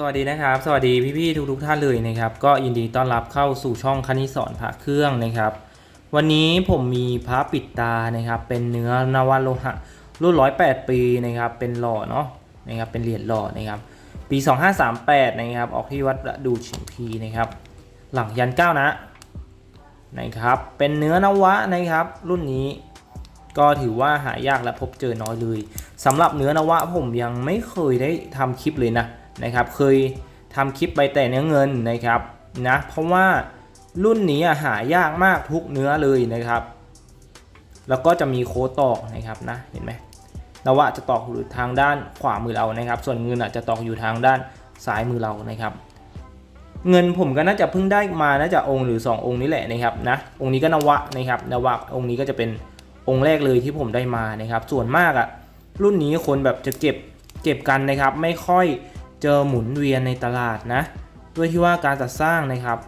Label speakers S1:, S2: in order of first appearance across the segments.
S1: สวัสดีนะครับ สวัสดีพี่ๆทุกๆท่านเลยนะครับ ก็ยินดีต้อนรับเข้าสู่ช่องคณิสอนพระเครื่องนะครับ วันนี้ผมมีพระปิดตานะครับ เป็นเนื้อนวโลหะรุ่น108ปีนะครับ เป็นหล่อเนาะนะครับเป็นเหรียญหล่อนะครับ ปี 2538 นะครับ ออกที่วัดประดูชิมพีนะครับ หลังยันเก้านะนะครับ เป็นเนื้อนวะนะครับ รุ่นนี้ก็ถือว่าหายากและพบเจอน้อยเลยสำหรับเนื้อนวะผมยังไม่เคยได้ทำคลิปเลยนะ นะครับเคยทำคลิปไปแต่เนื้อเงินนะครับนะเพราะว่ารุ่นนี้หายากมากทุกเนื้อเลยนะครับ แล้วก็จะมีโค้ดตอกนะครับนะเห็นไหมนวะจะตอกอยู่ทางด้านขวามือเรานะครับ ส่วนเงินอะจะตอกอยู่ทางด้านซ้ายมือเรานะครับ เงินผมก็น่าจะเพิ่งได้มาน่าจะองค์หรือ 2 องค์นี้แหละนะครับนะองค์นี้ก็นวะนะครับนวะองค์นี้ก็จะเป็นองค์แรกเลยที่ผมได้มานะครับ ส่วนมากอะรุ่นนี้คนแบบจะเก็บเก็บกันนะครับ ไม่ค่อย เจอหมุนเวียนในตลาดนะ ด้วยที่ว่าการจัดสร้างนะครับ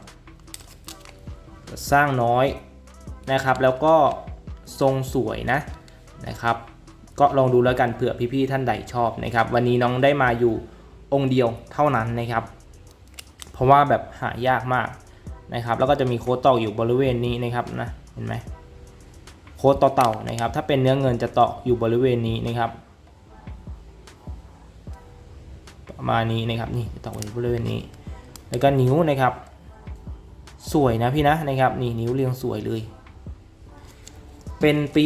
S1: จัดสร้างน้อยนะครับ แล้วก็ทรงสวยนะนะครับ ก็ลองดูแล้วกันเผื่อพี่ๆท่านใดชอบนะครับ วันนี้น้องได้มาอยู่องค์เดียวเท่านั้นนะครับ เพราะว่าแบบหายากมากนะครับ แล้วก็จะมีโค้ดตอกอยู่บริเวณนี้นะครับนะเห็นไหมโค้ดต่อเต่านะครับ ถ้าเป็นเนื้อเงินจะตอกอยู่บริเวณนี้นะครับ ประมาณนี้นะครับนี่ตอกอยู่บริเวณนี้ แล้วก็นิ้วนะครับ สวยนะพี่นะนะครับนี่นิ้วเรียงสวยเลย เป็นปี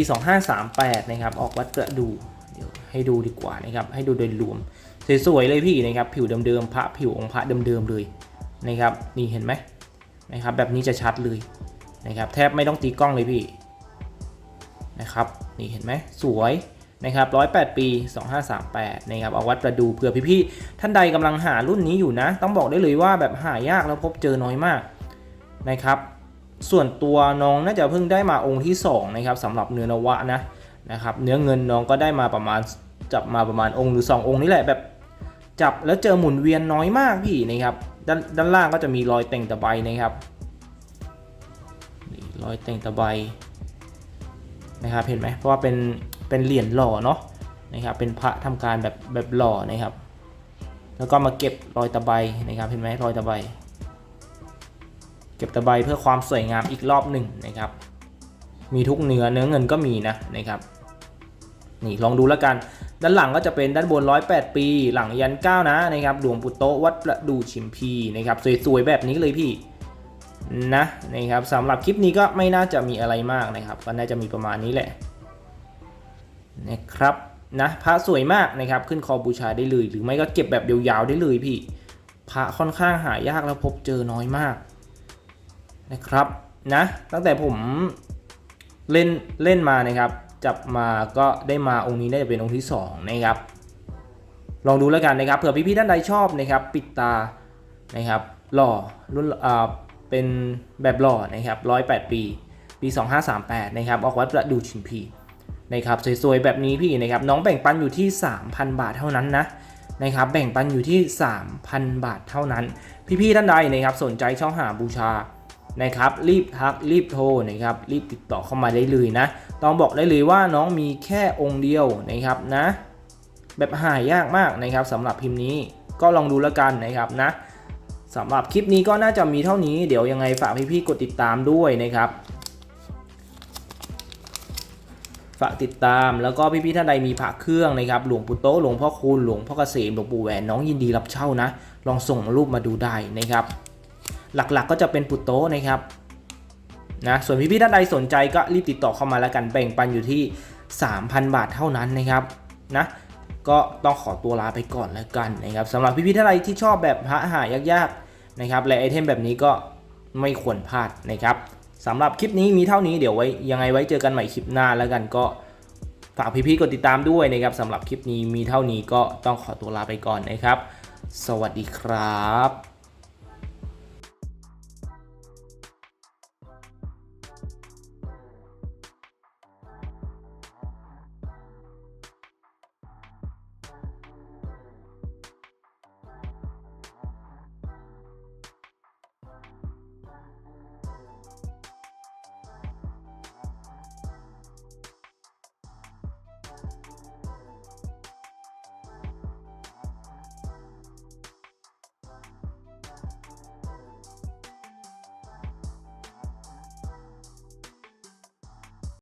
S1: 2538 นะครับ ออกวัดกระดูเดี๋ยวให้ดูดีกว่านะครับ ให้ดูโดยรวมสวยๆเลยพี่นะครับ ผิวเดิมๆพระผิวองค์พระเดิมๆเลยนะครับ นี่เห็นไหมนะครับ แบบนี้จะชัดเลยนะครับ แทบไม่ต้องตีกล้องเลยพี่นะครับ นี่เห็นไหมสวย นะครับ108 ปี 2538นะครับเอาวัดประดูเผื่อพี่ๆท่านใดกำลังหารุ่นนี้อยู่นะ ต้องบอกได้เลยว่าแบบหายากแล้วพบเจอน้อยมากนะครับ ส่วนตัวน้องน่าจะเพิ่งได้มาองค์ที่ 2 นะครับสำหรับเนื้อนวะนะนะครับเนื้อเงินน้องก็ได้มาประมาณจับมาประมาณองค์หรือ 2 องค์นี่แหละแบบจับแล้วเจอหมุนเวียนน้อยมากพี่นะครับด้านด้านล่างก็จะมีรอยแต่งตะไบนะครับนี่รอยแต่งตะไบนะครับเห็นไหมเพราะว่าเป็น เป็นเหรียญหล่อเนาะนะครับเป็นพระทำการแบบแบบหล่อนะครับ แล้วก็มาเก็บรอยตะไบนะครับเห็นไหมรอยตะไบเก็บตะไบเพื่อความสวยงามอีกรอบหนึ่งนะครับ มีทุกเนื้อเนื้อเงินก็มีนะนะครับนี่ลองดูแล้วกัน ด้านหลังก็จะเป็นด้านบน 108 ปี หลังยันเก้านะนะครับหลวงปู่โตวัดประดูชิมพีนะครับสวยๆแบบนี้เลยพี่นะนะครับสำหรับคลิปนี้ก็ไม่น่าจะมีอะไรมากนะครับก็น่าจะมีประมาณนี้แหละ นะครับนะพระสวยมากนะครับขึ้นคอบูชาได้เลย หรือไม่ก็เก็บแบบยาวๆได้เลยพี่พระค่อนข้างหายากแล้วพบเจอน้อยมากนะครับนะตั้งแต่ผมเล่นเล่นมานะครับ จับมาก็ได้มาองค์นี้น่าจะเป็นองค์ที่2นะครับลองดูแล้วกันนะครับเผื่อพี่ๆท่านใดชอบนะครับ ปิดตานะครับหล่อรุ่นอ่าเป็นแบบหล่อนะครับ108ปี ปี 2538นะครับออกวัดประดูชิมพี นะครับสวยๆแบบนี้พี่นะครับน้องแบ่งปันอยู่ที่ 3,000 บาทเท่านั้นนะนะครับแบ่งปันอยู่ที่ 3,000 บาทเท่านั้น พี่ๆท่านใดนะครับสนใจช่องหาบูชานะครับรีบทักรีบโทรนะครับรีบติดต่อเข้ามาได้เลยนะ ต้องบอกได้เลยว่าน้องมีแค่องค์เดียวนะครับนะแบบหายากมากนะครับสำหรับพิมพ์นี้ก็ลองดูแล้วกันนะครับนะสำหรับคลิปนี้ก็น่าจะมีเท่านี้ เดี๋ยวยังไงฝากพี่ๆกดติดตามด้วยนะครับ ฝากติดตามแล้วก็พี่ๆท่านใดมีพระเครื่องนะครับหลวงปู่โตหลวงพ่อคูณหลวงพ่อเกษมหลวงปู่แหวนน้องยินดีรับเช่านะ ลองส่งรูปมาดูได้นะครับ หลักๆก็จะเป็นปู่โตนะครับนะส่วนพี่ๆท่านใดสนใจก็รีบติดต่อเข้ามาแล้วกันแบ่งปันอยู่ที่ 3,000 บาทเท่านั้นนะครับนะก็ต้องขอตัวลาไปก่อนแล้วกันนะครับสำหรับพี่ๆท่านใดที่ชอบแบบพระหายากๆนะครับและไอเทมแบบนี้ก็ไม่ควรพลาดนะครับ สำหรับคลิปนี้มีเท่านี้เดี๋ยวไว้ยังไงไว้เจอกันใหม่คลิปหน้าแล้วกันก็ฝากพี่ๆกดติดตามด้วยนะครับสำหรับคลิปนี้มีเท่านี้ก็ต้องขอตัวลาไปก่อนนะครับ สวัสดีครับ